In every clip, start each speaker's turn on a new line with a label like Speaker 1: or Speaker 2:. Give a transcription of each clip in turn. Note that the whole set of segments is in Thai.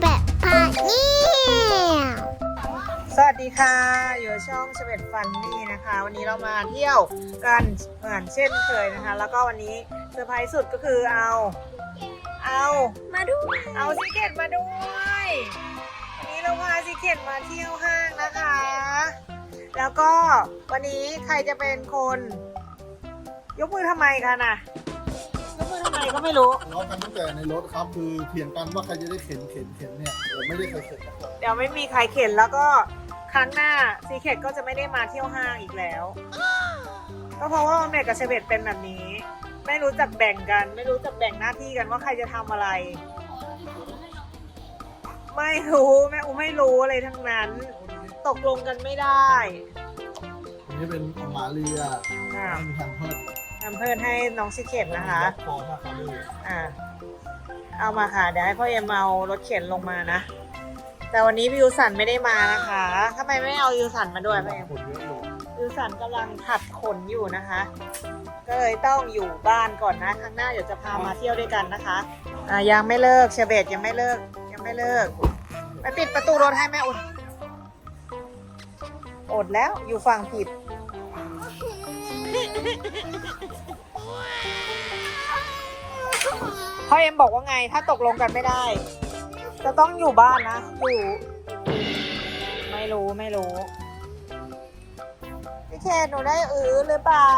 Speaker 1: แบบพาเนี่ย
Speaker 2: สวัสดีค่ะ อยู่ช่องเชเวตฟันนี่นะคะ วันนี้เรามาเที่ยวกันเหมือนเช่นเคยนะคะ แล้วก็วันนี้เซอร์ไพรส์สุดก็คือเอา เอา
Speaker 1: มาดู
Speaker 2: เอาซิเกตมาด้วยวันนี้เราพาซิเกตมาเที่ยวห้างนะคะ แล้วก็วันนี้ใครจะเป็นคน ยกมือทำไมคะน่ะ ยกมือทำไมก็ไม่รู้
Speaker 3: ทะเลาะกันตั้งแต่ในรถครับ คือเถียงกันว่าใครจะได้เข็นเข็นเข็นเนี่ยผมไม่ได้เคยเข็นมาก่อน
Speaker 2: เดี๋ยวไม่มีใครเข็นแล้วก็ครั้งหน้าซีเคทก็จะไม่ได้มาเที่ยวห้างอีกแล้ว ก็เพราะว่าแม่กับเชเบตเป็นแบบนี้ ไม่รู้จักแบ่งกัน ไม่รู้จักแบ่งหน้าที่กันว่าใครจะทำอะไร ไม่รู้แม่อูไม่รู้อะไรทั้งนั้น ตกลงกันไม่ได้
Speaker 3: อันนี้เป็นของหมาเรีย
Speaker 2: อ่า
Speaker 3: ไม่มีทางเพิ่ม
Speaker 2: ทำเพิ่มให้น้องซีเคทนะคะ
Speaker 3: พอถ้าเขาด้วย
Speaker 2: อ่า เอามาค่ะ เดี๋ยวให้พ่อเอ็มเอารถเข็นลงมานะ แต่วันนี้วิวสันไม่ได้มานะคะทำไมไม่เอาวิวสันมาด้วยพ่อเอ็ม
Speaker 3: คนเยอะอยู่
Speaker 2: วิวสันกำลังถัดขนอยู่นะคะ ก็เลยต้องอยู่บ้านก่อนนะ ครั้งหน้าเดี๋ยวจะพามาเที่ยวด้วยกันนะคะอ่ายังไม่เลิกเชเบตยังไม่เลิก ยังไม่เลิก ไปปิดประตูรถให้แม่อุ่นอดแล้วอยู่ฝั่งผิด พ่อเอ็มบอกว่าไงถ้าตกลงกันไม่ได้ จะต้องอยู่บ้านนะอยู่ไม่รู้ไม่รู้พี่เขตหนูได้อือหรือเปล่า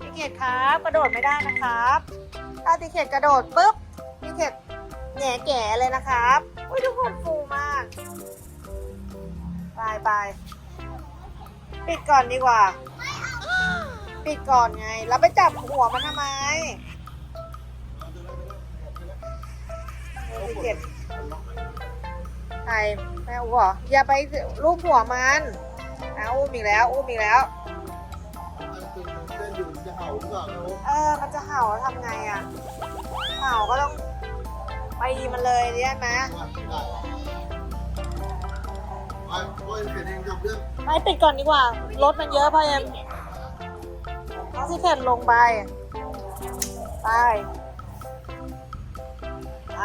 Speaker 2: พี่เขตครับกระโดดไม่ได้นะครับ ถ้าพี่เขตกระโดดปุ๊บพี่เขตแหง่แก่เลยนะครับอุ้ยทุกคนฟูมากไปไปปิดก่อนดีกว่า ปิดก่อนไง แล้วไปจับหัวมันทำไม เออพี่เขตใครแม่อู๋เหรออย่าไปรูปหัวมันอะอุ้มอีกแล้ว อุ้มอีกแล้ว
Speaker 3: เล่นอยู่จะเห่าหรือเปล่าไม่รู้
Speaker 2: เออ มันจะเห่าแล้วทำไงอะ เห่าก็ต้องไปมันเลยเรียนไหม
Speaker 3: ได้ไปพ่อเข็นเองกับเรื่อง
Speaker 2: ไปปิดก่อนดีกว่า รถมันเยอะพ่อเอ็มเอาสิเข็นลงไป ไป ไป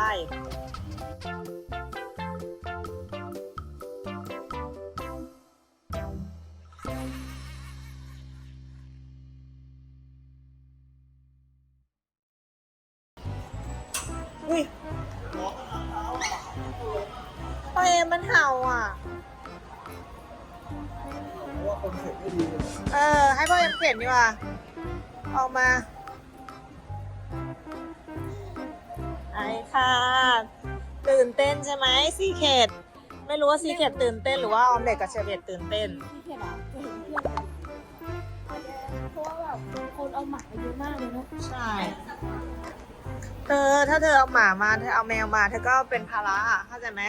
Speaker 2: อุ้ยพ่อเอ็มมันเห่าอะ
Speaker 3: เพราะว่าคนเข็นไม่ดีเลย
Speaker 2: เออ ให้พ่อเอ็มเข็นดีกว่า ออกมา ไอค่ะ ตื่นเต้นใช่ไหมซีเคดไม่รู้ว่าซีเคดตื่นเต้นหรือว่าออมเล็กกับเชเบตตื่นเต้น
Speaker 4: พี่เห็นเอจะเห็นเพื่อนเพราะว่าแบบคนเอาหมาเยอะมากเลยเนาะ
Speaker 2: ใช่ เธอถ้าเธอเอาหมามาเธอเอาแมวมาเธอก็เป็นภาระอะเข้าใจไหม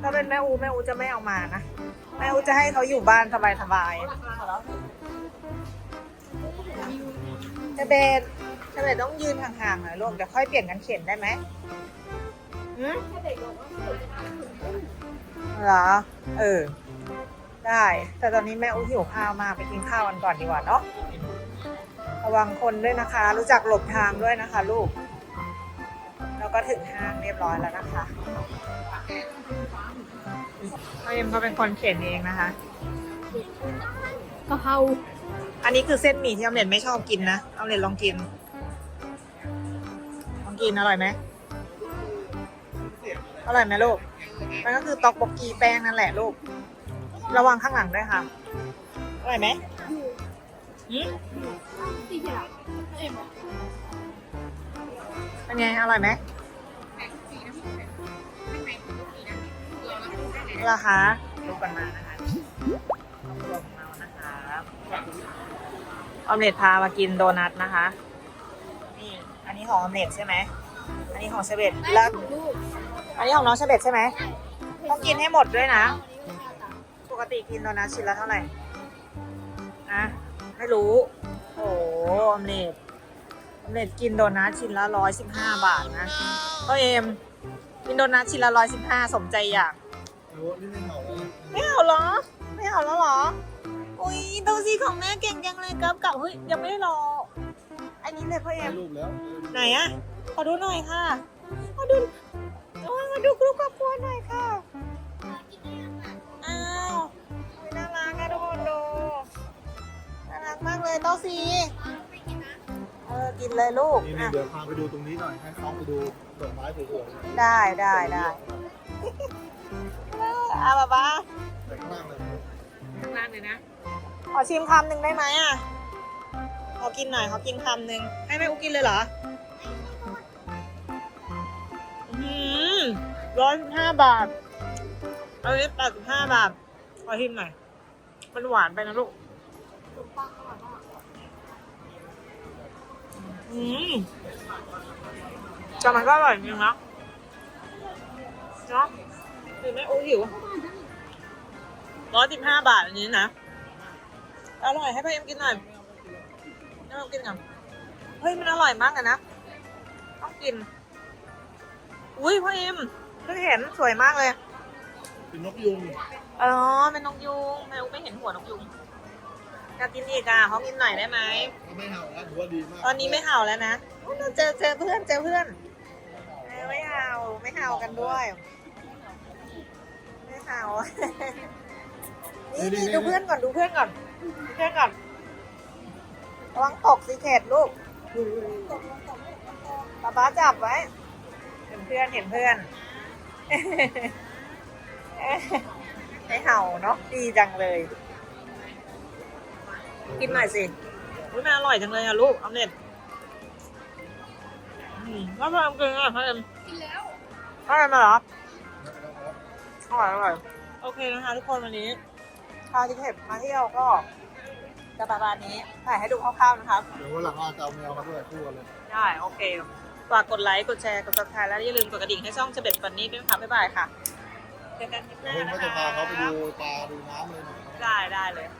Speaker 2: ถ้าเป็นแม่อูแม่อูจะไม่เอามานะแม่อูจะให้เขาอยู่บ้านสบายๆเชเบตเชเบตต้องยืนห่างๆหน่อยลูกเดี๋ยวค่อยเปลี่ยนกันเข็นได้ไหมหืมเหรอ เออ ได้ แต่ตอนนี้แม่อูหิวข้าวมากไปกินข้าวกันก่อนดีกว่าเนาะ ระวังคนด้วยนะคะ รู้จักหลบทางด้วยนะคะ ลูก แล้วก็ถึงห้างเรียบร้อยแล้วนะคะพ่อเอ็มก็เป็นคนเขียนเองนะคะ
Speaker 4: กะเพรา
Speaker 2: อันนี้คือเส้นหมี่ที่ออมเล็ตไม่ชอบกินนะออมเล็ตลองกินลอง กินอร่อยไหมอร่อยไหมลูก มันก็คือตอกบกกีแป้งนั่นแหละลูก ระวังข้างหลังด้วยค่ะ อร่อยไหมหืม
Speaker 4: พี่เห็นเหรอเอ็ม
Speaker 2: เป็นไง อร่อยไหมราคาดูกันมานะคะครอบครัวของเรานะคะออมเล็ตพามากินโดนัทนะคะ นี่ อันนี้ของออมเล็ตใช่ไหม อันนี้ของเชเบตแล้ว
Speaker 4: ลูก
Speaker 2: อันนี้ของน้องเชเบตใช่ไหม ต้องกินให้หมดด้วยนะ ปกติกินโดนัทชิ้นละเท่าไหร่อะไม่รู้ โอ้โหออมเล็ตออมเล็ตกินโดนัทชิ้นละร้อยสิบห้าบาทนะก็เอ็มกินโดนัทชิ้นละร้อยสิบห้าสมใจอยาก
Speaker 3: โอ้นี่ไม่เห่าแล้วนะ
Speaker 2: ไม่เอาเหรอ ไม่เอาแล้วเหรอ อุ้ยดูสิของแม่เก่งจังเลยกับกับเฮ้ยยังไม่ได้รอ อันนี้เลยพ่อเอ็
Speaker 3: ได้
Speaker 2: ม
Speaker 3: รูปแล้ว
Speaker 2: ไหนอะขอดูหน่อยค่ะขอดูโอ้ยมาดูกรุ๊ปครอบครัวหน่อยค่ะ อ้าวอุ๊ยน่ารักอะทุกคนดูน่ารักมากเลยเต้าซีเออกินเลยลูก
Speaker 3: นี่
Speaker 2: อะ
Speaker 3: ๆเดี๋ยวพาไปดูตรงนี้หน่อย ให้เขาไปดูดอกไม้สวยๆหน่อย
Speaker 2: ได้ได้ได้อาบ้าบ้า
Speaker 3: แต่ข้างล่างเลย
Speaker 2: ข้างล่างเลยนะ ขอชิมคำหนึ่งได้ไหมอะขอกินหน่อยขอกินคำหนึ่งให้แม่อุกินเลยเหรอ ร้อยห้าบาทเอานี้แปดสิบห้าบาทขอชิมหน่อย มันหวานไปนะลูกอืมแต่มันก็อร่อยจริงนะเนาะคือไม่โอ้หิวร้อยสิบห้าบาทอันนี้นะ อร่อยให้พ่อเอ็มกินหน่อยให้พ่เอ็มกินก่อนเฮ้ยมันอร่อยมากเลยนะ ต้องกิน อุ้ยพ่อเอ็ม พิ่งเห็นสวยมากเลย
Speaker 3: เป็นนกยุง
Speaker 2: อ๋อเป็นนกยุงแมวไม่เห็นหัวนกยุงอยากกินอีกอะเขากินหน่อยได้ไหม
Speaker 3: ก็ไม่เห่านะถือว่าดีมาก
Speaker 2: ตอนนี้ไม่เห่าแล้วนะโอ้เราเจอเจอเพื่อนเจอเพื่อนเออไม่เห่าไม่เห่ากันด้วย ไม่เห่านี่นี่ดูเพื่อนก่อนดูเพื่อนก่อนดูเพื่อนก่อนระวังตกสิเขตลูกป๊าป๊าจับไว้ เห็นเพื่อนเห็นเพื่อน ไม่เห่าเนาะดีจังเลย กินหน่อยสิอุ๊ยมันอร่อยจังเลยอะลูกเอาเน็ตอืมว่าพอเอ็มกินอะพอเอ็ม
Speaker 4: กินแล้ว
Speaker 2: พอเอ็มมาเหรออร่อยอร่อยโอเคนะคะทุกคนวันนี้พาทิเก็ตมาเที่ยวก็จะประมาณนี้ถ่ายให้ดูคร่าวๆนะครับ
Speaker 3: เดี๋ยววันหลังอาจจะเอาแมวมาด้วยคู่กันเลย
Speaker 2: ได้ โอเค ฝากกดไลค์ กดแชร์ กดซับสไครต์และอย่าลืมกดกระดิ่งให้ช่องเฉเบ็ดฟันนี่ด้วยนะคะบ๊ายบายค่ะ เจอกันคลิปห
Speaker 3: เดี๋ยว
Speaker 2: น้า
Speaker 3: เพื่อน
Speaker 2: นะ
Speaker 3: ก็จะ
Speaker 2: คะ
Speaker 3: พาเขาไปดูปลาดูน้ำเลยหน่อย
Speaker 2: ได้ได้เลยครับ